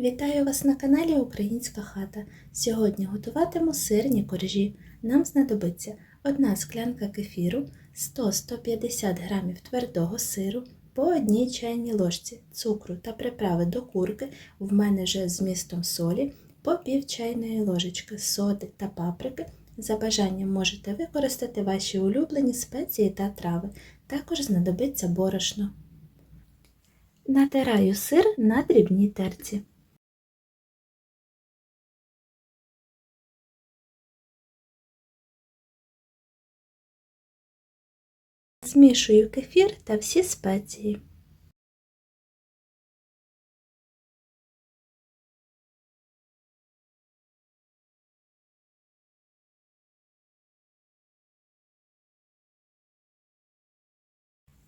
Вітаю вас на каналі Українська хата. Сьогодні готуватиму сирні коржі. Нам знадобиться 1 склянка кефіру, 100-150 г твердого сиру, по одній чайній ложці цукру та приправи до курки, в мене вже з містом солі, по пів чайної ложечки соди та паприки. За бажанням можете використати ваші улюблені спеції та трави. Також знадобиться борошно. Натираю сир на дрібній терці. Змішую кефір та всі спеції.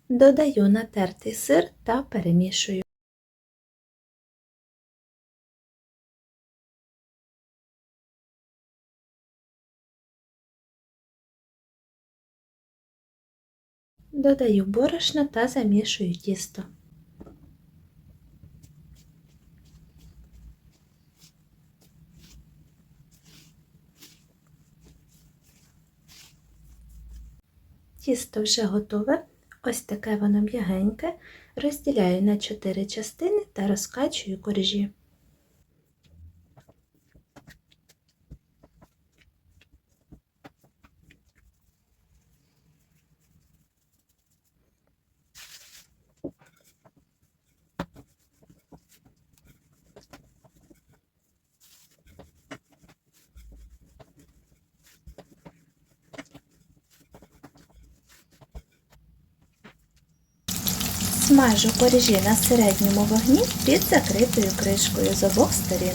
Додаю натертий сир та перемішую. Додаю борошно та замішую тісто. Тісто вже готове, ось таке воно м'ягеньке, розділяю на 4 частини та розкачую коржі. Смажу коріжі на середньому вогні під закритою кришкою з обох сторін.